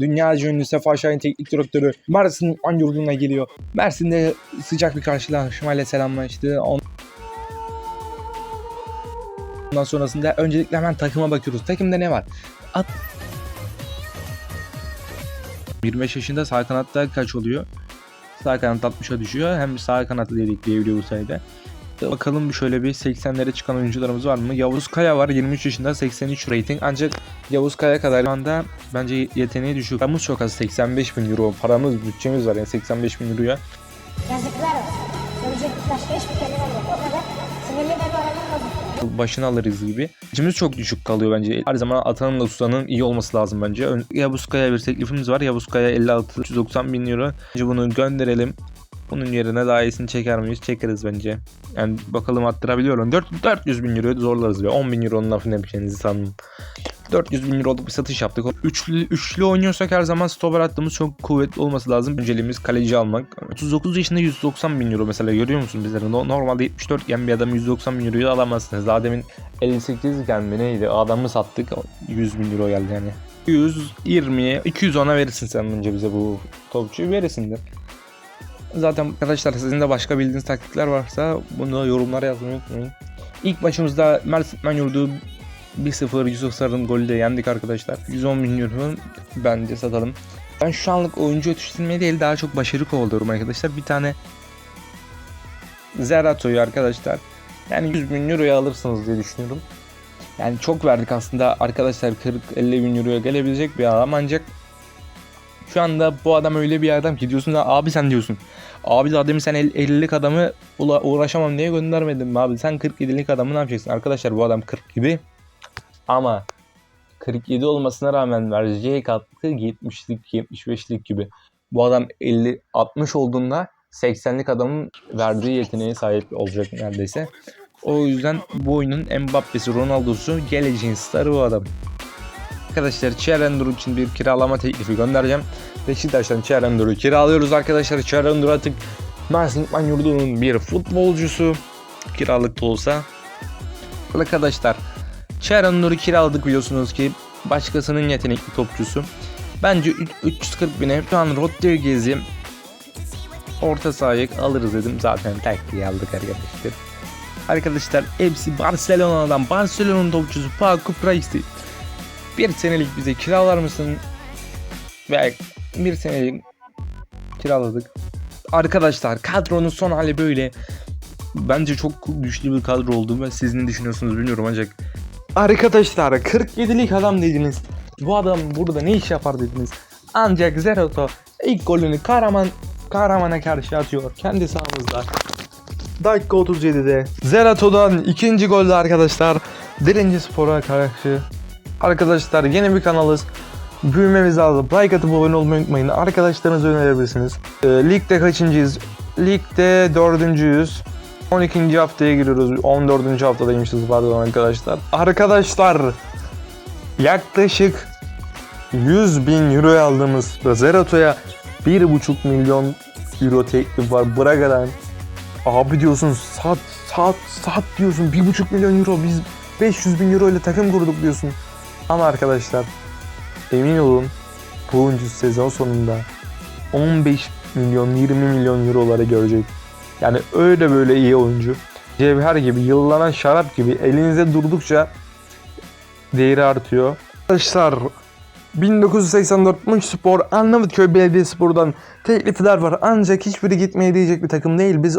Dünyaca ünlü Sefa Şahin teknik direktörü Mersin an yurduna geliyor. Mersin'de sıcak bir karşılaşmayla selamlaştı. Ondan sonrasında öncelikle hemen takıma bakıyoruz. Takımda ne var? At 25 yaşında sağ kanatta kaç oluyor? Sağ kanat 60'a düşüyor. Hem sağ kanatlı dedik diyebiliyor bu sayede. Bakalım şöyle bir 80'lere çıkan oyuncularımız var mı? Yavuz Kaya var 23 yaşında 83 rating ancak Yavuz Kaya kadar şu anda bence yeteneği düşük. Paramız çok az 85 bin euro paramız bütçemiz var yani 85 bin euroya. Yazıklar olsun. Kelime yok. O kadar sinirli başını alırız gibi. İçimiz çok düşük kalıyor bence. Her zaman atanın da tutanın iyi olması lazım bence. Yavuz Kaya bir teklifimiz var. Yavuz Kaya 56 390 bin euro. Bence bunu gönderelim. Bunun yerine daha iyisini çeker miyiz? Çekeriz bence. Yani bakalım attırabiliyorum. 4, 400 bin euroyu zorlarız ya. 10 bin euronun lafını yapacağınızı sandım. 400 bin euroluk bir satış yaptık. Üçlü, üçlü oynuyorsak her zaman stoper attığımız çok kuvvetli olması lazım. Önceliğimiz kaleci almak. 39 yaşında 190 bin euro mesela görüyor musun bizleri? No- Normalde 74 iken bir adam 190 bin euroyu alamazsınız. Daha demin 58 iken mi neydi? Adamı sattık 100 bin euro geldi yani. 120'ye 200 ona verirsin sen önce bize bu topçuyu verirsindir. Zaten arkadaşlar sizin de başka bildiğiniz taktikler varsa bunu yorumlara yazmayı unutmayın. İlk maçımızda Mersin Yurdu 1-0 Yusuf Sarı'nın golü de yendik arkadaşlar. 110 bin euro bence satalım. Ben şu anlık oyuncu yetiştirmeyi değil daha çok başarı kovalıyorum arkadaşlar. Bir tane Zerato'yu arkadaşlar. Yani 100 bin euroya alırsınız diye düşünüyorum. Yani çok verdik aslında arkadaşlar 40-50 bin euroya gelebilecek bir adam ancak şu anda bu adam öyle bir adam ki diyorsun abi sen diyorsun. Abi demin sen 50'lik adamı uğraşamam diye göndermedin mi abi? Sen 47'lik adamı ne yapacaksın? Arkadaşlar bu adam 47 ama 47 olmasına rağmen vereceği katkı 70'lik 75'lik gibi. Bu adam 50 60 olduğunda 80'lik adamın verdiği yeteneğe sahip olacak neredeyse. O yüzden bu oyunun Mbappe'si, Ronaldo'su, geleceğin starı bu adam. Arkadaşlar Çerendur için bir kiralama teklifi göndereceğim. Beşiktaş'tan Çerendur'u kiralıyoruz arkadaşlar. Çerendur artık Mersin Yurdu'nun bir futbolcusu. Kiralık da olsa. Arkadaşlar Çerendur'u kiraladık biliyorsunuz ki başkasının yetenekli topçusu. Bence üç- 340 bine şu an Rodriguez'i orta sahaya alırız dedim. Zaten taktiği aldık arkadaşlar. Arkadaşlar hepsi Barcelona'dan. Barcelona'nın topçusu Paco Price'ti. Bir senelik bize kiralar mısın? Ve bir senelik kiraladık. Arkadaşlar kadronun son hali böyle. Bence çok güçlü bir kadro oldu ve siz ne düşünüyorsunuz bilmiyorum ancak. Arkadaşlar 47'lik adam dediniz. Bu adam burada ne iş yapar dediniz. Ancak Zerato ilk golünü Kahraman Kahraman'a karşı atıyor. Kendi sahamızda. Dakika 37'de. Zerato'dan ikinci golde arkadaşlar. Birinci spora karşı. Arkadaşlar yeni bir kanalız. Büyümemiz lazım. Like atıp abone olmayı unutmayın. Arkadaşlarınıza önerebilirsiniz. Ee, ligde kaçıncıyız? Ligde dördüncüyüz. 12. haftaya giriyoruz. 14. haftadaymışız pardon arkadaşlar. Arkadaşlar yaklaşık 100 bin euroya aldığımız Zerato'ya 1,5 milyon euro teklif var Braga'dan. Abi diyorsun sat sat sat diyorsun 1,5 milyon euro biz 500 bin euro ile takım kurduk diyorsun. Ama arkadaşlar emin olun bu oyuncu sezon sonunda 15 milyon 20 milyon eurolara görecek. Yani öyle böyle iyi oyuncu. Cevher gibi yıllanan şarap gibi elinizde durdukça değeri artıyor. Arkadaşlar 1984 Muş Spor Arnavutköy Belediyespor'dan teklifler var ancak hiçbiri gitmeye değecek bir takım değil. Biz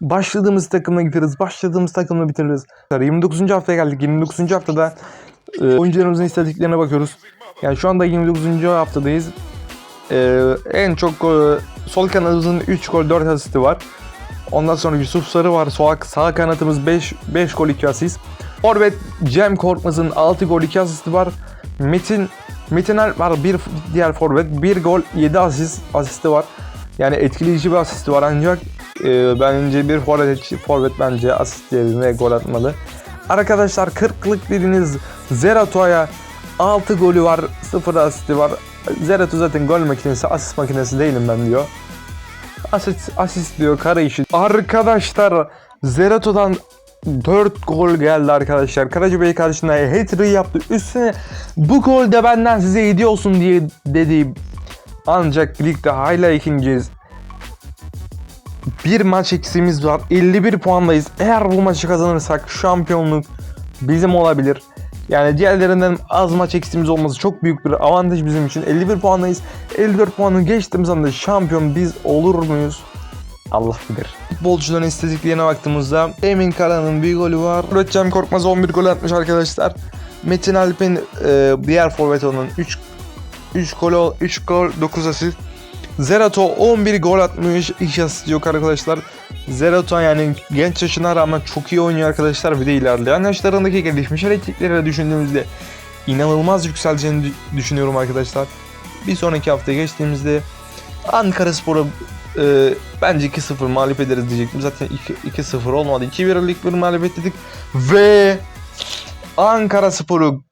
başladığımız takımla gideriz, başladığımız takımla bitiririz. 29. haftaya geldik. 29. haftada e, oyuncularımızın istatistiklerine bakıyoruz. Yani şu anda 29. haftadayız. E, en çok e, sol kanadımızın 3 gol 4 asisti var. Ondan sonra Yusuf Sarı var. Sağ, sağ kanatımız 5 5 gol 2 asist. Forvet Cem Korkmaz'ın 6 gol 2 asisti var. Metin Metin Alp var bir diğer forvet 1 gol 7 asist asisti var. Yani etkileyici bir asisti var ancak e, bence bir forvet, forvet bence asist yerine gol atmalı. Arkadaşlar 40'lık dediğiniz Zerato'ya 6 golü var 0 asisti var. Zerato zaten gol makinesi asist makinesi değilim ben diyor. Asist, asist diyor kara işi. Arkadaşlar Zerato'dan 4 gol geldi arkadaşlar. Karacabey karşısında hat-trick yaptı. Üstüne bu gol de benden size hediye olsun diye dedi. Ancak ligde hala ikinciyiz. Bir maç eksiğimiz var. 51 puandayız. Eğer bu maçı kazanırsak şampiyonluk bizim olabilir. Yani diğerlerinden az maç eksiğimiz olması çok büyük bir avantaj bizim için. 51 puandayız. 54 puanı geçtiğimiz anda şampiyon biz olur muyuz? Allah bilir. Futbolcuların istatistiklerine baktığımızda Emin Kara'nın bir golü var. Muratcan Korkmaz 11 gol atmış arkadaşlar. Metin Alp'in e, diğer forvet onun 3 3 gol 3 gol 9 asist. Zerato 11 gol atmış. 2 asist yok arkadaşlar. Zerato yani genç yaşına rağmen çok iyi oynuyor arkadaşlar. Bir de ilerleyen yaşlarındaki gelişmiş hareketleri düşündüğümüzde inanılmaz yükseleceğini dü- düşünüyorum arkadaşlar. Bir sonraki haftaya geçtiğimizde Ankara Spor'a e, bence 2-0 mağlup ederiz diyecektim. Zaten 2 2-0 olmadı. 2-1'lik bir mağlubiyet dedik. Ve Ankara Spor'u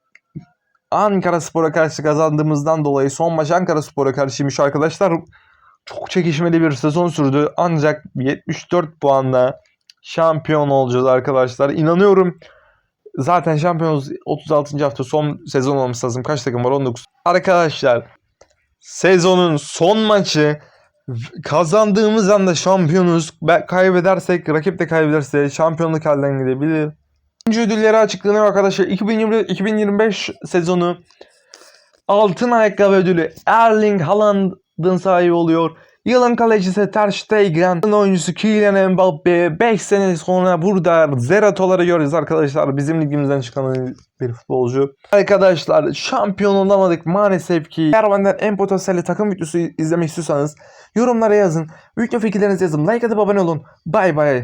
Ankara Spor'a karşı kazandığımızdan dolayı son maç Ankara Spor'a karşıymış arkadaşlar. Çok çekişmeli bir sezon sürdü. Ancak 74 puanla şampiyon olacağız arkadaşlar. İnanıyorum. Zaten şampiyonuz 36. hafta son sezon olması lazım. Kaç takım var? 19. Arkadaşlar sezonun son maçı kazandığımız anda şampiyonuz. Be- Kaybedersek, rakip de kaybederse şampiyonluk halden gidebilir. Ödülleri açıklanıyor arkadaşlar. 2020 2025 sezonu altın ayakkabı ödülü Erling Haaland'ın sahibi oluyor. Yılın kalecisi Ter Stegen, oyuncusu Kylian Mbappe 5 sene sonra burada Zerato'ları görüyoruz arkadaşlar. Bizim ligimizden çıkan bir futbolcu. Arkadaşlar şampiyon olamadık maalesef ki. Eğer benden en potansiyelli takım videosu izlemek istiyorsanız yorumlara yazın. Büyük fikirlerinizi yazın. Like atıp abone olun. Bay bay.